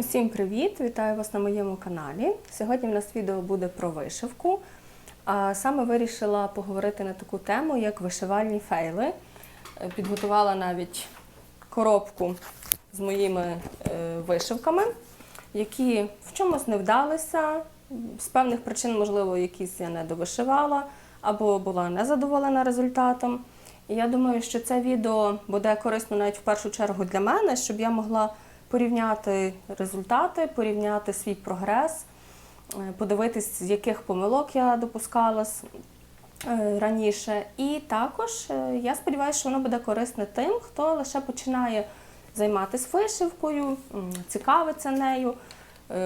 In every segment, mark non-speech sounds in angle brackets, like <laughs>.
Усім привіт! Вітаю вас на моєму каналі. Сьогодні в нас відео буде про вишивку. А саме вирішила поговорити на таку тему, як вишивальні фейли. Е, Підготувала навіть коробку з моїми е, вишивками, які в чомусь не вдалися. З певних причин, можливо, якісь я не довишивала або була незадоволена результатом. І я думаю, що це відео буде корисно навіть в першу чергу для мене, щоб я могла порівняти результати, порівняти свій прогрес, е, подивитись, з яких помилок я допускалась е, раніше. І також е, я сподіваюся, що воно буде корисне тим, хто лише починає займатися вишивкою, цікавиться нею,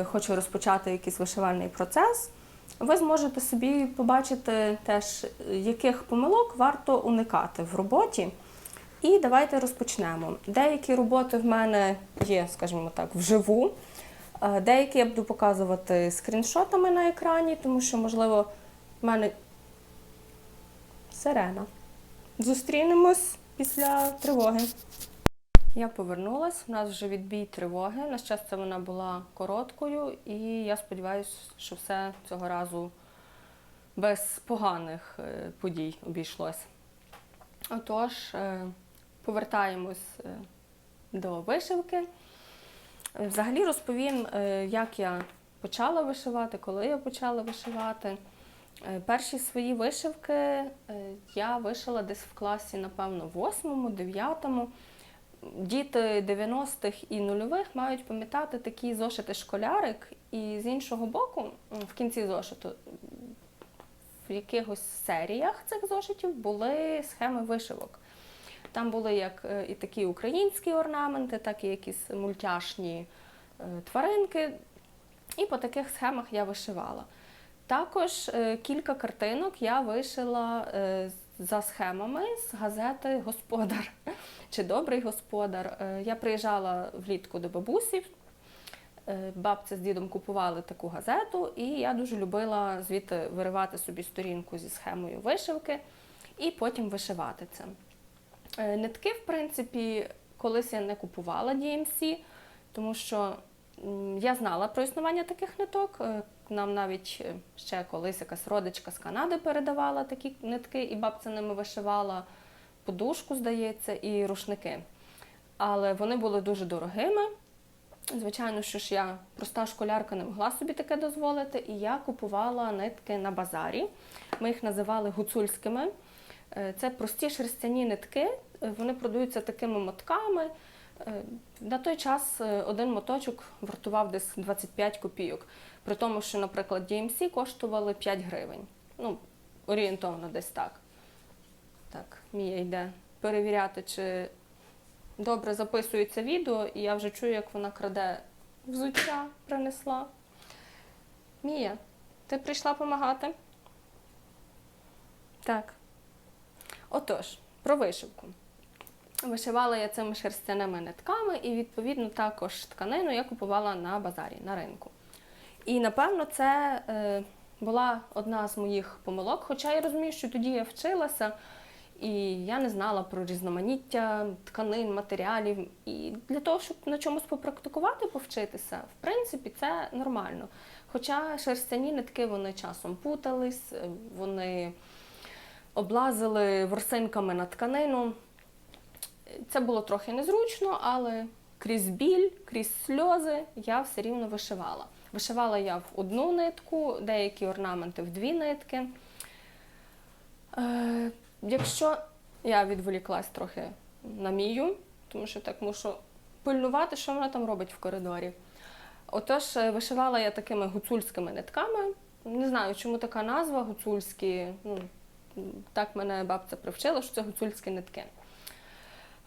хоче розпочати якийсь вишивальний процес. Ви зможете собі побачити теж, яких помилок варто уникати в роботі. І давайте розпочнемо. Деякі роботи в мене є, скажімо так, вживу. Е, Деякі я буду показувати скріншотами на екрані, тому що, можливо, в мене сирена. Зустрінемось після тривоги. Я повернулась, у нас вже відбій тривоги. На щастя, вона була короткою, і я сподіваюся, що все цього разу без поганих е, подій обійшлось. Отож, е, повертаємось е, до вишивки. Е, Взагалі розповім, е, як я почала вишивати, коли я почала вишивати. Перші свої вишивки я вишила десь в класі, напевно, 8-му, 9-му. Діти 90-х і нульових мають пам'ятати такі зошити школярик, і з іншого боку, в кінці зошиту, в якихось серіях цих зошитів були схеми вишивок. Там були як е, і такі українські орнаменти, так і якісь мультяшні е, тваринки. І по таких схемах я вишивала. Також е, кілька картинок я вишила за схемами з газети Господар <laughs> чи Добрий господар. Я приїжджала влітку до бабусі. Бабця з дідом купували таку газету, і я дуже любила звідти виривати собі сторінку зі схемою вишивки і потім вишивати це. Е, Нитки, в принципі, колись я не купувала DMC, тому що я знала про існування таких ниток. Е, Нам навіть е, ще колись якась родичка з Канади передавала такі нитки, і бабця ними вишивала подушку, здається, і рушники. Але вони були дуже дорогими. Звичайно, що ж я проста школярка не могла собі таке дозволити, і я купувала нитки на базарі. Ми їх називали гуцульськими. Е, Це прості шерстяні нитки, е, вони продаються такими мотками. Е, На той час один моточок вартував десь 25 копійок, при тому, що, наприклад, DMC коштували 5 гривень. Ну, орієнтовно десь так. Так, Мія йде перевіряти, чи добре записується відео, і я вже чую, як вона краде взуття принесла. Мія, ти прийшла допомагати? Так. Отож, про вишивку. Вишивала я цими шерстяними нитками, і, відповідно, також тканину я купувала на базарі, на ринку. І, напевно, це е, була одна з моїх помилок, хоча я розумію, що тоді я вчилася, і я не знала про різноманіття тканин, матеріалів. І для того, щоб на чомусь попрактикувати, повчитися, в принципі, це нормально. Хоча шерстяні нитки вони часом путались, е, вони облазили ворсинками на тканину. Це було трохи незручно, але крізь біль, крізь сльози я все рівно вишивала. Вишивала я в одну нитку, деякі орнаменти в дві нитки. Е, якщо я відволіклась трохи на мію, тому що так мушу пильнувати, що вона там робить в коридорі. Отож, е, вишивала я такими гуцульськими нитками. Не знаю, чому така назва гуцульські. Ну, так мене бабця привчила, що це гуцульські нитки.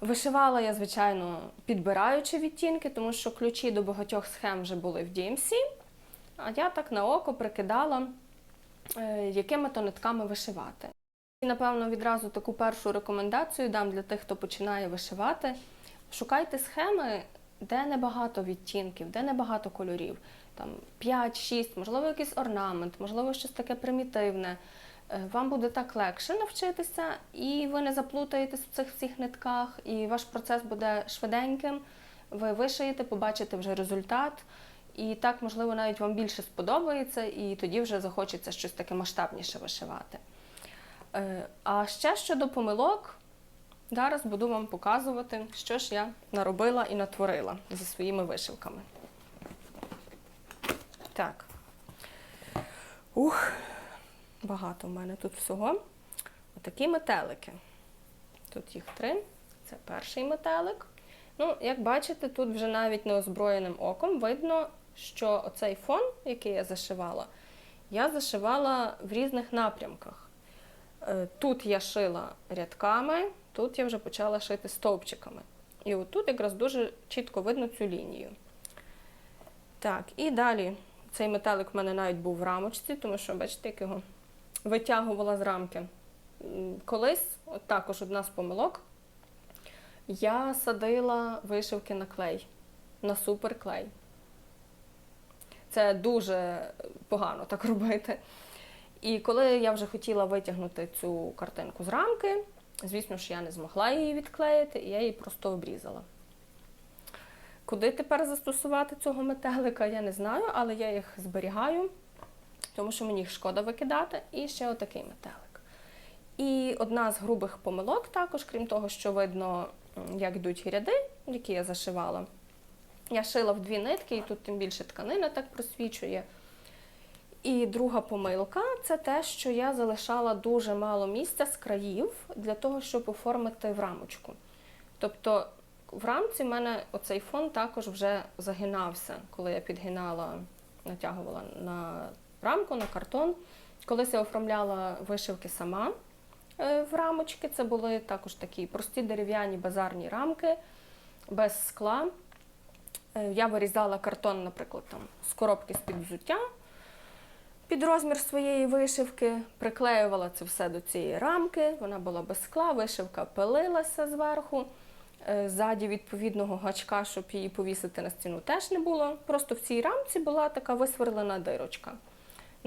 Вишивала я, звичайно, підбираючи відтінки, тому що ключі до багатьох схем вже були в DMC, а я так на око прикидала, е, якими то нитками вишивати. І, напевно, відразу таку першу рекомендацію дам для тих, хто починає вишивати. Шукайте схеми, де небагато відтінків, де небагато кольорів. Там 5-6, можливо, якийсь орнамент, можливо, щось таке примітивне. Е, Вам буде так легше навчитися, і ви не заплутаєтесь в цих всіх нитках, і ваш процес буде швиденьким. ви вишиєте, побачите вже результат. І так, можливо, навіть вам більше сподобається, і тоді вже захочеться щось таке масштабніше вишивати. Е, А ще щодо помилок, зараз буду вам показувати, що ж я наробила і натворила зі своїми вишивками. Так. Ух, багато в мене тут всього. Отакі метелики. Тут їх три. Це перший метелик. Ну, як бачите, тут вже навіть неозброєним оком видно, що оцей фон, який я зашивала, я зашивала в різних напрямках. Е, Тут я шила рядками, тут я вже почала шити стовпчиками. І отут якраз дуже чітко видно цю лінію. Так, і далі цей метелик в мене навіть був в рамочці, тому що, бачите, як його витягувала з рамки. Колись, також одна з помилок, я садила вишивки на клей, на суперклей. Це дуже погано так робити. І коли я вже хотіла витягнути цю картинку з рамки, звісно ж, я не змогла її відклеїти, і я її просто обрізала. Куди тепер застосувати цього метелика, я не знаю, але я їх зберігаю, тому що мені їх шкода викидати. І ще отакий метелик. І одна з грубих помилок також, крім того, що видно, як йдуть ряди, які я зашивала. Я шила в дві нитки, і тут тим більше тканина так просвічує. І друга помилка це те, що я залишала дуже мало місця з країв для того, щоб оформити в рамочку. Тобто в рамці в мене оцей фон також вже загинався, коли я підгинала, натягувала на рамку, на картон. Колись я оформляла вишивки сама е, в рамочки. Це були також такі прості дерев'яні базарні рамки без скла. Е, Я вирізала картон, наприклад, там, з коробки з-під взуття під розмір своєї вишивки, приклеювала це все до цієї рамки, вона була без скла, вишивка пилилася зверху. Е, Ззаді відповідного гачка, щоб її повісити на стіну, теж не було. Просто в цій рамці була така висверлена дирочка.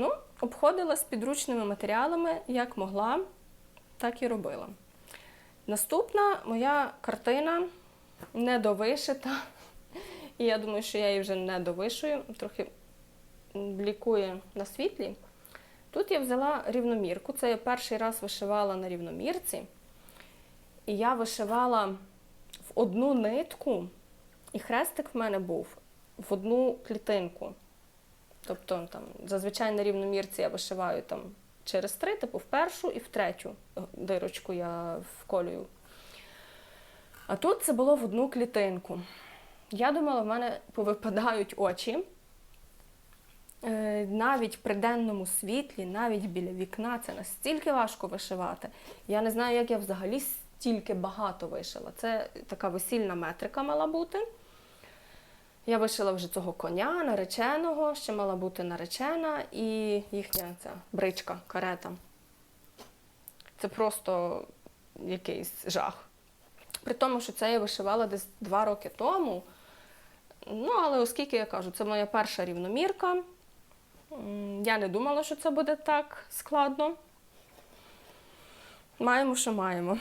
Ну, обходила з підручними матеріалами, як могла, так і робила. Наступна моя картина недовишита. І я думаю, що я її вже не довишую, трохи блікує на світлі. Тут я взяла рівномірку. Це я перший раз вишивала на рівномірці. І я вишивала в одну нитку, і хрестик в мене був в одну клітинку. Тобто там, зазвичай на рівномірці я вишиваю там, через три, типу в першу і в третю дирочку я вколюю. А тут це було в одну клітинку. Я думала, в мене повипадають очі. Е, Навіть при денному світлі, навіть біля вікна, це настільки важко вишивати. Я не знаю, як я взагалі стільки багато вишила. Це така весільна метрика мала бути. Я вишила вже цього коня, нареченого, ще мала бути наречена і їхня ця бричка, карета. Це просто якийсь жах. При тому, що це я вишивала десь два роки тому. Ну, але оскільки я кажу, це моя перша рівномірка. Я не думала, що це буде так складно. Маємо, що маємо.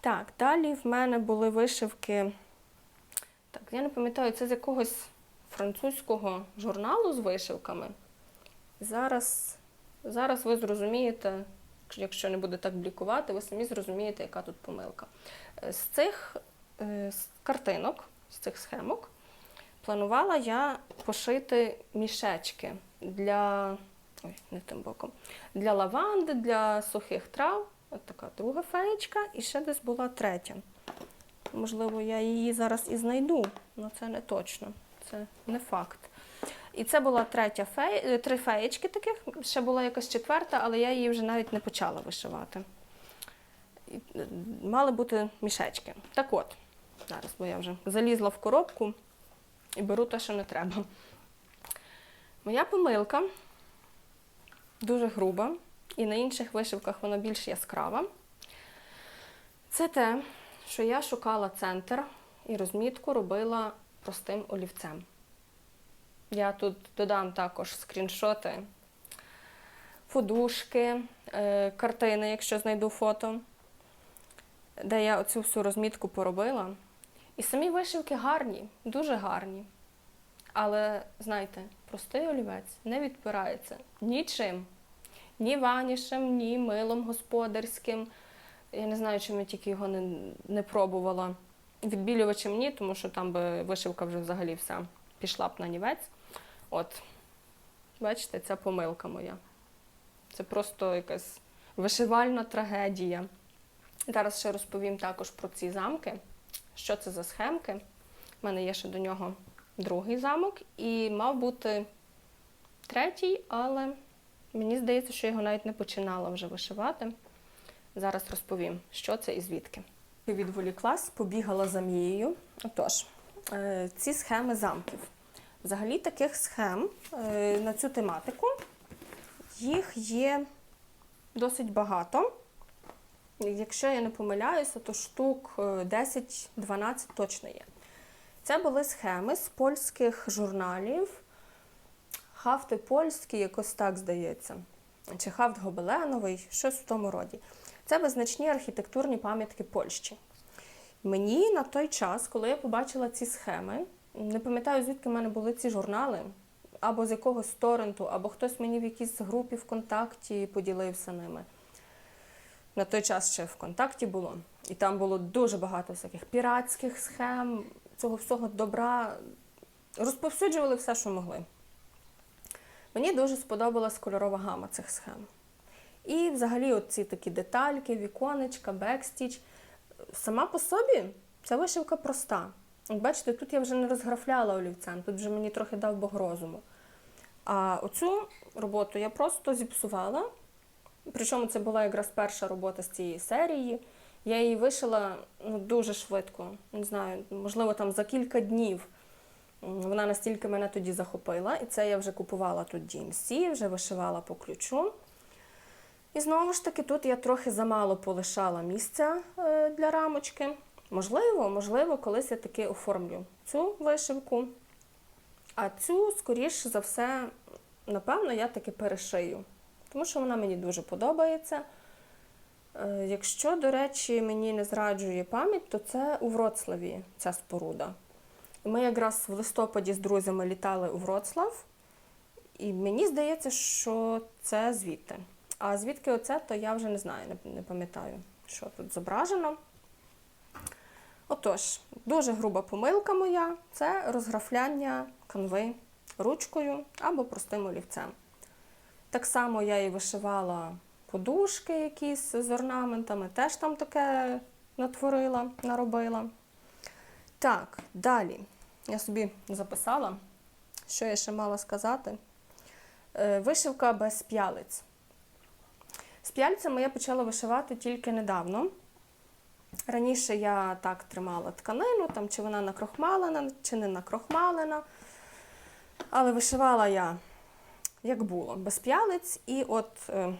Так, далі в мене були вишивки. Так, я не пам'ятаю, це з якогось французького журналу з вишивками. Зараз, зараз ви зрозумієте, якщо не буде так блікувати, ви самі зрозумієте, яка тут помилка. Е, З цих е, з картинок, з цих схемок, планувала я пошити мішечки для, ой, не тим боком, для лаванди, для сухих трав. От така друга феєчка, і ще десь була третя. Можливо, я її зараз і знайду, але це не точно, це не факт. І це була третя фея, е, три феєчки таких, ще була якась четверта, але я її вже навіть не почала вишивати. Е, Мали бути мішечки. Так от, зараз, бо я вже залізла в коробку і беру те, що не треба. Моя помилка дуже груба, і на інших вишивках вона більш яскрава. Це те, що я шукала центр і розмітку робила простим олівцем. Я тут додам також скріншоти, подушки, е, картини, якщо знайду фото, де я оцю всю розмітку поробила. І самі вишивки гарні, дуже гарні. Але знаєте, простий олівець не відпирається нічим. Ні ванішем, ні милом господарським. Я не знаю, чим я тільки його не, не пробувала. Відбілювачем ні, тому що там би вишивка вже взагалі вся пішла б на нівець. От, бачите, ця помилка моя. Це просто якась вишивальна трагедія. Зараз ще розповім також про ці замки, що це за схемки. У мене є ще до нього другий замок, і мав бути третій, але мені здається, що його навіть не починала вже вишивати. Зараз розповім, що це і звідки. Відволіклась, побігала за мією. Отож, е, ці схеми замків. Взагалі таких схем е, на цю тематику їх є досить багато. Якщо я не помиляюся, то штук е, 10-12 точно є. Це були схеми з польських журналів. Хафти польські, якось так здається. Чи хафт Гобеленовий, щось в тому роді. Це визначні архітектурні пам'ятки Польщі. Мені на той час, коли я побачила ці схеми, не пам'ятаю, звідки в мене були ці журнали, або з якогось торренту, або хтось мені в якійсь групі ВКонтакті поділився ними. На той час ще ВКонтакті було. І там було дуже багато всяких піратських схем, цього всього добра. Розповсюджували все, що могли. Мені дуже сподобалась кольорова гама цих схем. І взагалі оці такі детальки, віконечка, бекстіч. Сама по собі ця вишивка проста. От бачите, тут я вже не розграфляла олівцем, тут вже мені трохи дав Бог розуму. А оцю роботу я просто зіпсувала. Причому це була якраз перша робота з цієї серії. Я її вишила ну, дуже швидко. Не знаю, можливо, там за кілька днів. Вона настільки мене тоді захопила, і це я вже купувала тут DMC, вже вишивала по ключу. І знову ж таки, тут я трохи замало полишала місця е, для рамочки. Можливо, можливо, колись я таки оформлю цю вишивку. А цю, скоріш за все, напевно, я таки перешию, тому що вона мені дуже подобається. Е, Якщо, до речі, мені не зраджує пам'ять, то це у Вроцлаві ця споруда. Ми якраз в листопаді з друзями літали у Вроцлав, і мені здається, що це звідти. А звідки оце, то я вже не знаю, не, пам'ятаю, що тут зображено. Отож, дуже груба помилка моя це розграфляння канви ручкою або простим олівцем. Так само я і вишивала подушки якісь з орнаментами, теж там таке натворила, наробила. Так, далі. Я собі записала, що я ще мала сказати. Е, Вишивка без п'ялиць. З п'яльцями я почала вишивати тільки недавно. Раніше я так тримала тканину, там, чи вона накрохмалена, чи не накрохмалена. Але вишивала я, як було, без п'ялиць. І от е,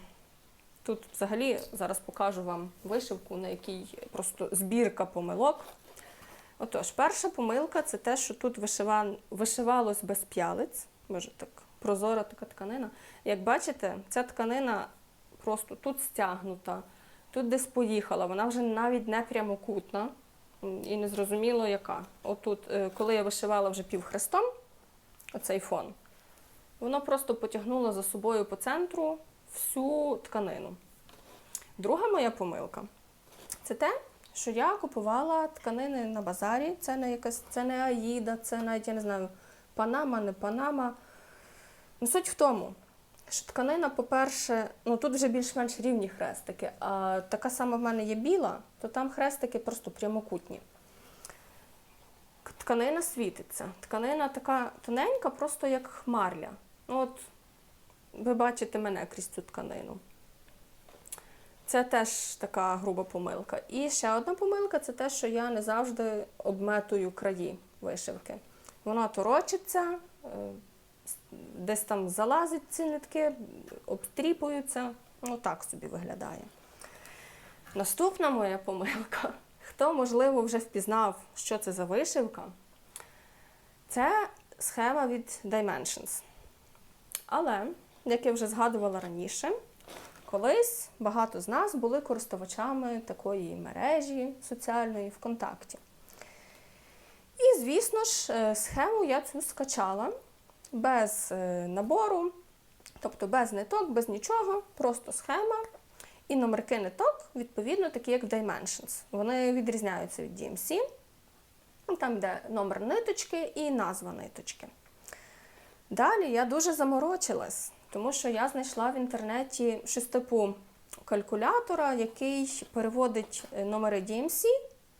тут взагалі зараз покажу вам вишивку, на якій просто збірка помилок. Отож, перша помилка це те, що тут вишива... вишивалось без п'ялиць. Може так, прозора така тканина. Як бачите, ця тканина просто тут стягнута, тут десь поїхала, вона вже навіть не прямокутна і не зрозуміло яка. Отут, е, коли я вишивала вже півхрестом, оцей фон, воно просто потягнуло за собою по центру всю тканину. Друга моя помилка це те, що я купувала тканини на базарі. Це не якась, це не Аїда, це навіть я не знаю, Панама, не Панама. Ну, суть в тому, що тканина, по-перше, ну тут вже більш-менш рівні хрестики, а така сама в мене є біла, то там хрестики просто прямокутні. Тканина світиться. Тканина така тоненька, просто як хмарля. Ну, от ви бачите мене крізь цю тканину. Це теж така груба помилка. І ще одна помилка це те, що я не завжди обметую краї вишивки. Вона торочиться, е, десь там залазить ці нитки, обстріпуються. Ну так собі виглядає. Наступна моя помилка. <laughs> Хто, можливо, вже впізнав, що це за вишивка, це схема від Dimensions. Але, як я вже згадувала раніше, колись багато з нас були користувачами такої мережі соціальної ВКонтакті. І, звісно ж, е, схему я цю скачала без е, набору, тобто без ниток, без нічого, просто схема. І номерки ниток, відповідно, такі, як в Dimensions. Вони відрізняються від DMC. Ну, Там йде номер ниточки і назва ниточки. Далі я дуже заморочилась, тому що я знайшла в інтернеті щось типу калькулятора, який переводить е, номери DMC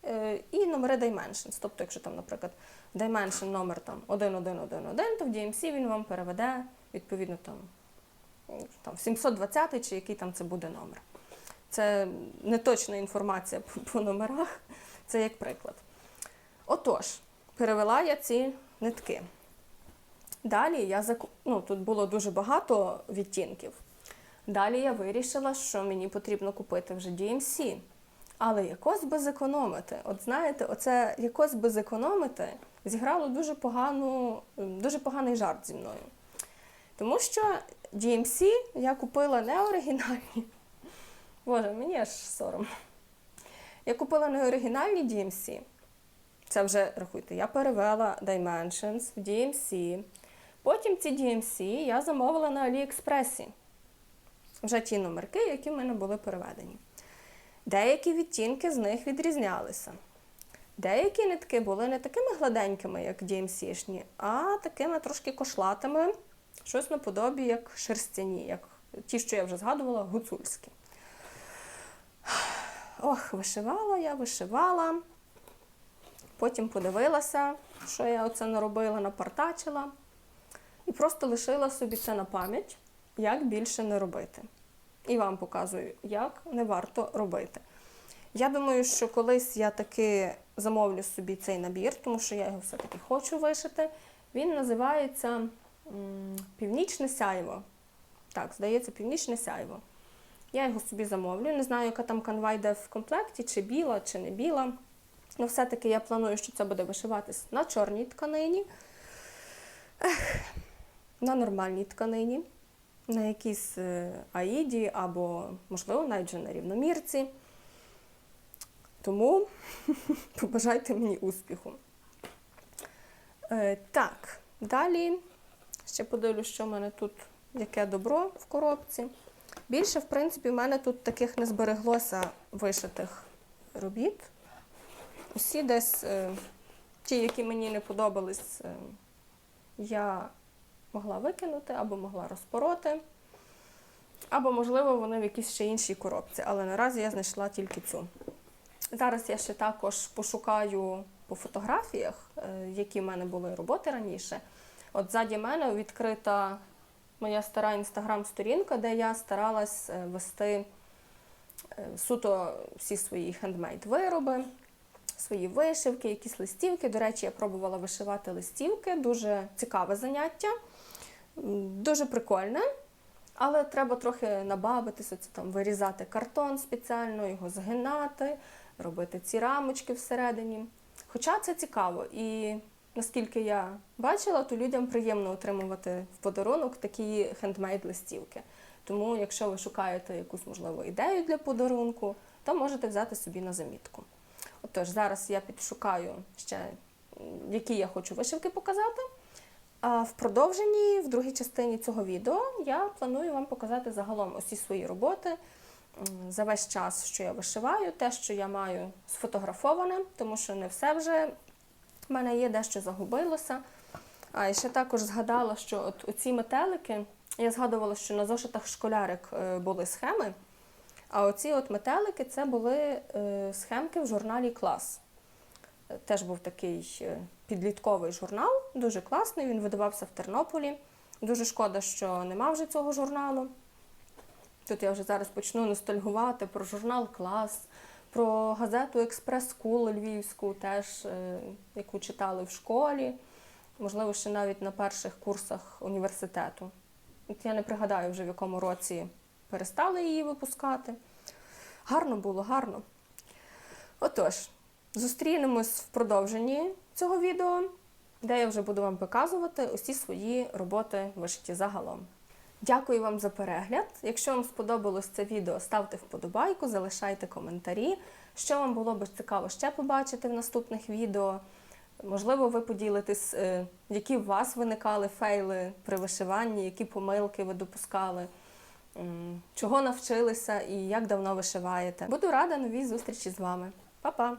е, і номери Dimensions. Тобто, якщо там, наприклад, Dimension номер там 1111, то в DMC він вам переведе відповідно там, там 720 чи який там це буде номер. Це не точна інформація по, <laughs> по номерах, це як приклад. Отож, перевела я ці нитки. Далі я заку... ну, тут було дуже багато відтінків. Далі я вирішила, що мені потрібно купити вже DMC. Але якось би зекономити. От знаєте, оце якось би зекономити зіграло дуже погану, дуже поганий жарт зі мною. Тому що DMC я купила не оригінальні. <laughs> Боже, мені аж сором. Я купила не оригінальні DMC. Це вже, рахуйте, я перевела Dimensions в DMC. Потім ці DMC я замовила на Аліекспресі. Вже ті номерки, які в мене були переведені. Деякі відтінки з них відрізнялися. Деякі нитки були не такими гладенькими, як DMC-шні, а такими трошки кошлатими, щось наподобі, як шерстяні, як ті, що я вже згадувала, гуцульські. Ох, вишивала я, вишивала. Потім подивилася, що я оце наробила, напартачила. І просто лишила собі це на пам'ять, як більше не робити. І вам показую, як не варто робити. Я думаю, що колись я таки замовлю собі цей набір, тому що я його все-таки хочу вишити. Він називається Північне сяйво. Так, здається, північне сяйво. Я його собі замовлю. Не знаю, яка там канва йде в комплекті, чи біла, чи не біла. Ну, все-таки я планую, що це буде вишиватись на чорній тканині, Ех, на нормальній тканині, на якійсь е, аїді або, можливо, навіть вже на рівномірці. Тому <laughs> побажайте мені успіху. Е, так, далі ще подивлюсь, що в мене тут яке добро в коробці. Більше, в принципі, в мене тут таких не збереглося вишитих робіт. Усі десь е, ті, які мені не подобались, е, я могла викинути або могла розпороти. Або, можливо, вони в якійсь ще іншій коробці, але наразі я знайшла тільки цю. Зараз я ще також пошукаю по фотографіях, е, які в мене були роботи раніше. От ззаді мене відкрита моя стара інстаграм-сторінка, де я старалась е, вести е, суто всі свої хендмейд-вироби, свої вишивки, якісь листівки. До речі, я пробувала вишивати листівки, дуже цікаве заняття, дуже прикольне. Але треба трохи набавитися, це там вирізати картон спеціально, його згинати, робити ці рамочки всередині. Хоча це цікаво, і наскільки я бачила, то людям приємно отримувати в подарунок такі хендмейд-листівки. Тому, якщо ви шукаєте якусь можливо ідею для подарунку, то можете взяти собі на замітку. Отож, зараз я підшукаю ще, які я хочу вишивки показати. А в продовженні, в другій частині цього відео, я планую вам показати загалом усі свої роботи за весь час, що я вишиваю, те, що я маю сфотографоване, тому що не все вже в мене є, дещо загубилося. А ще також згадала, що от оці метелики, я згадувала, що на зошитах школярик е, були схеми, а оці от метелики це були е, схемки в журналі Клас. Е, Теж був такий підлітковий журнал, дуже класний, він видавався в Тернополі. Дуже шкода, що нема вже цього журналу. Тут я вже зараз почну ностальгувати про журнал Клас, про газету Експрес-Кул Львівську, теж, е, яку читали в школі, можливо, ще навіть на перших курсах університету. Я не пригадаю вже в якому році перестали її випускати. Гарно було, гарно. Отож, зустрінемось в продовженні цього відео, де я вже буду вам показувати усі свої роботи вишиті загалом. Дякую вам за перегляд. Якщо вам сподобалось це відео, ставте вподобайку, залишайте коментарі. Що вам було б цікаво ще побачити в наступних відео. Можливо, ви поділитесь, е, які у вас виникали фейли при вишиванні, які помилки ви допускали, чого навчилися і як давно вишиваєте. Буду рада новій зустрічі з вами. Па-па!